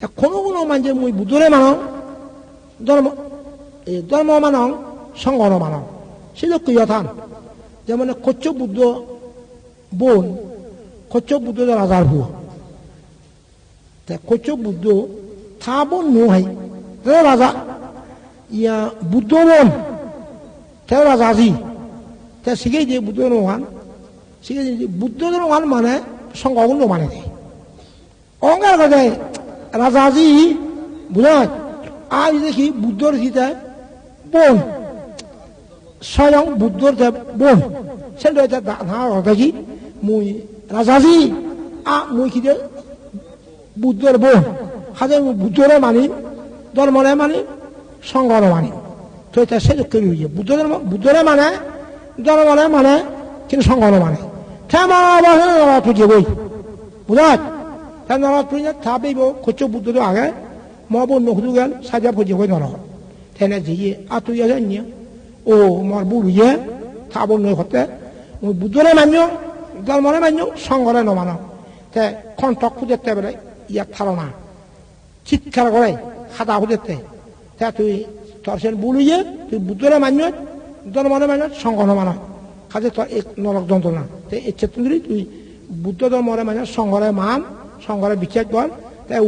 কোনো কোনো 만제 মুই বুদ্ধরে মানো ধর্ম এই ধর্ম মানো সংগর মানো সেটা কইয়াথান যেমন কচ্চ বুদ্ধ বোন কচ্চ বুদ্ধ রাজার হুয়া তে কচ্চ বুদ্ধ থা বোন নো হাই তে রাজা ইয়া বুদ্ধ বোন তে রাজা জি তে শিখে দিয়ে বুদ্ধ নোহান শিখে দিয়ে বুদ্ধ নোহান মানে সংগগুলো মানে দেয় অঙ্গার কথা রাজাজি বুঝায় আজ দেখি বুদ্ধর গীতা বোন স্বয়ং বুদ্ধর যে বোন সেটা দেখি মুই রাজাজি আ মুই কি বুদ্ধর বোন হাজে বুদ্ধরে মানি ধর্মরে মানি সংঘর মানি তো এটা সে করি হইছে বুদ্ধ ধর্ম বুদ্ধরে মানে ধর্মরে মানে কিন্তু সংঘর মানে আবার তুই বই বুঝায় 다 나라 tunya tabi bo kocho budu do aga mo bo no hudu gal saja bo je no tene ji atu ya nya 오 mar buru ye ta bo no hote mo budu re manyo gal mo re manyo sangore no mano তে কণ্ঠক খুঁজতে বেড়ে ইয়া থালো না চিৎকার করে খাতা খুঁজতে তে তুই তোর সে বুলুইয়ে তুই বুদ্ধরে মান্য তোর মনে মান্য সংগঠন মানো কাজে তোর এক নরক যন্ত্রণা তে ইচ্ছে তুই বুদ্ধ ধর্মরে মানে সংঘরে মান সংঘরে বিচার কর তাই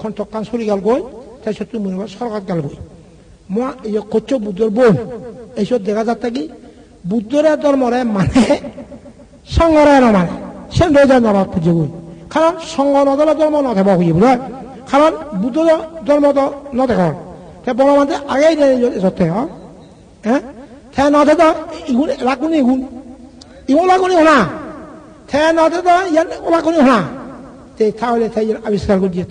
খন্টকান সরি গাল গই তাই সত্যি মনে সরকার গাল গই মই কচ্ছ বুদ্ধর বোন এইসব দেখা যাচ্ছে কি বুদ্ধরে ধর্মরে মানে সংঘরে মানে সে রোজা নরক পুজো গই কারণ সংঘ নদলে ধর্ম নথেব হই বুঝা কারণ বুদ্ধ কর তে বড় মানে আগেই সত্যি হ্যাঁ তে নথে তো ইগুন লাগুনি ইগুন ইগুন লাগুনি তে নথে তো ইয়ান তে তাহলে তাই আবিষ্কার করছে